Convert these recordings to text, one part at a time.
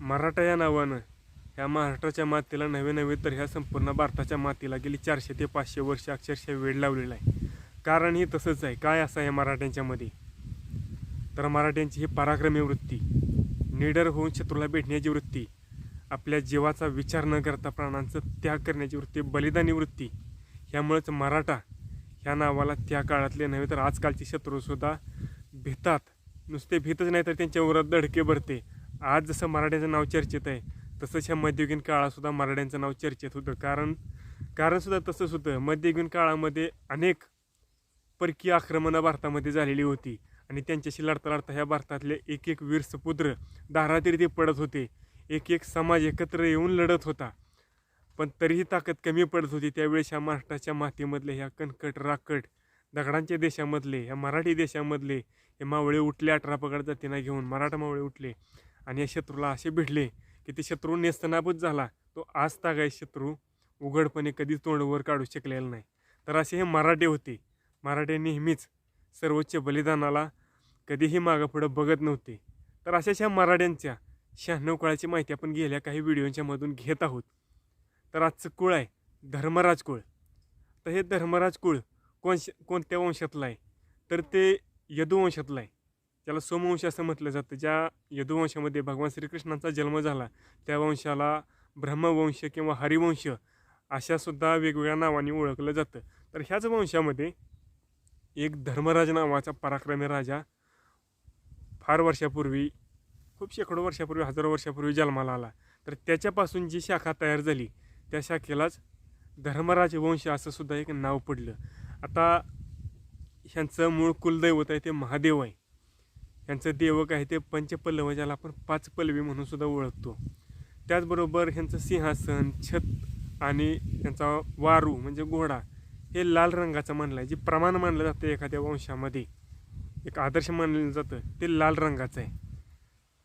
मराठा या नावानं ह्या महाराष्ट्राच्या मातीला नवे नव्हे तर ह्या संपूर्ण भारताच्या मातीला गेली चारशे ते पाचशे वर्ष अक्षरशः वेळ लावलेला आहे. कारण हे तसंच आहे. काय असं आहे मराठ्यांच्यामध्ये तर मराठ्यांची ही पराक्रमी वृत्ती निडर होऊन शत्रूला भेटण्याची वृत्ती आपल्या जीवाचा विचार न करता प्राणांचा त्याग करण्याची वृत्ती बलिदानी वृत्ती ह्यामुळेच मराठा ह्या नावाला त्या काळातले नव्हे तर आजकालचे शत्रूसुद्धा भीतात. नुसते भीतच नाही तर त्यांच्यावर धडके भरते. आज जसं मराठ्याचं नाव चर्चेत आहे तसंच ह्या मध्ययुगीन काळातसुद्धा मराठ्यांचं नाव चर्चेत होतं. कारण कारणसुद्धा तसंच होतं. मध्ययुगीन काळामध्ये अनेक परकीय आक्रमणं भारतामध्ये झालेली होती आणि त्यांच्याशी लढता लढता ह्या भारतातले एक एक वीर सपुत्र दारातीर ते पडत होते. एक एक समाज एकत्र येऊन लढत होता. पण तरीही ताकद कमी पडत होती. त्यावेळेस ह्या महाराष्ट्राच्या मातीमधले ह्या कणकट राकट दगडांच्या देशामधले ह्या मराठी देशामधले हे मावळे उठले अठरा पगड जातींना घेऊन. मराठा मावळे उठले. आणि या शत्रूला असे भिडले की ते शत्रू नेस्तनाबूत झाला. तो आज तागाय शत्रू उघडपणे कधीच तोंडवर काढू शकलेला नाही. तर असे हे मराठे होते. मराठे नेहमीच सर्वोच्च बलिदानाला कधीही मागं पुढं बघत नव्हते. तर अशाशा मराठ्यांच्या शहाण्णव कुळाची माहिती आपण गेल्या काही व्हिडिओच्या मधून घेत आहोत. तर आजचं कुळ आहे धर्मराज कुळ. तर हे धर्मराज कुळ कोण कोणत्या वंशातलं आहे? तर ते यदुवंशातलं आहे. त्याला सोमवंश असं म्हटलं जातं. ज्या यदुवंशामध्ये भगवान श्रीकृष्णांचा जन्म झाला त्या वंशाला ब्रह्मवंश किंवा हरिवंश अशासुद्धा वेगवेगळ्या नावाने ओळखलं जातं. तर ह्याच वंशामध्ये एक धर्मराज नावाचा पराक्रमी राजा फार वर्षापूर्वी खूप शेकडो वर्षापूर्वी हजारो वर्षापूर्वी जन्माला आला. तर त्याच्यापासून जी शाखा तयार झाली त्या शाखेलाच धर्मराज वंश असं सुद्धा एक नाव पडलं. आता ह्यांचं मूळ कुलदैवत आहे ते महादेव आहे. यांचं देवक आहे ते पंचपल्लव ज्याला आपण पाच पल्लवी म्हणून सुद्धा ओळखतो. त्याचबरोबर ह्यांचं सिंहासन छत आणि यांचा वारू म्हणजे घोडा हे लाल रंगाचं मानलं आहे. जे प्रमाण मानलं जातं एखाद्या वंशामध्ये एक आदर्श मानलं जातं ते लाल रंगाचं आहे.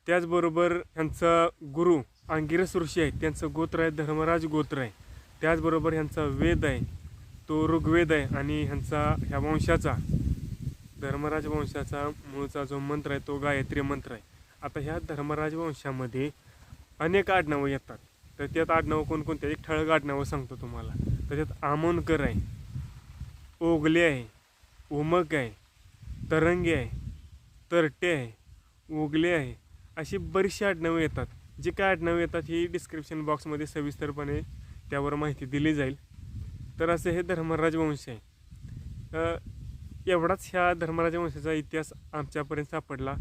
त्याचबरोबर ह्यांचा गुरु अंगिरस ऋषी आहे त्यांचं गोत्र आहे धर्मराज गोत्र आहे. त्याचबरोबर ह्यांचा वेद आहे तो ऋग्वेद आहे आणि ह्यांचा ह्या वंशाचा धर्मराज वंशाचा मूळचा जो मंत्र आहे तो गायत्री मंत्र आहे. आता ह्या धर्मराज वंशामध्ये अनेक आडनावं येतात. तर त्यात आडनावं कोणकोणत्या एक ठळक आडनावं सांगतो तुम्हाला. त्याच्यात आमोणकर आहे ओगले आहे उमक आहे तरंगे आहे तरटे आहे ओगले आहे अशी बरीचशी आडनावं येतात. जी काय आडनावं येतात ही डिस्क्रिप्शन बॉक्समध्ये सविस्तरपणे त्यावर माहिती दिली जाईल. तर असं हे धर्मराज वंश आहे एवढाच ह्या धर्मराज वंशाचा इतिहास आमच्यापर्यंत सापडला.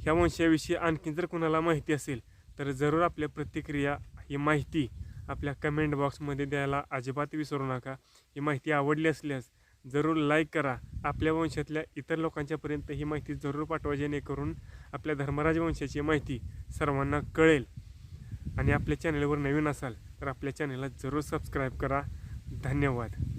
ह्या वंशाविषयी आणखी जर कुणाला माहिती असेल तर जरूर आपल्या प्रतिक्रिया ही माहिती आपल्या कमेंट बॉक्समध्ये द्यायला अजिबात विसरू नका. ही माहिती आवडली असल्यास जरूर लाईक करा. आपल्या वंशातल्या इतर लोकांच्यापर्यंत ही माहिती जरूर पाठवा जेणेकरून आपल्या धर्मराज वंशाची माहिती सर्वांना कळेल. आणि आपल्या चॅनलवर नवीन असाल तर आपल्या चॅनलला जरूर सबस्क्राईब करा. धन्यवाद.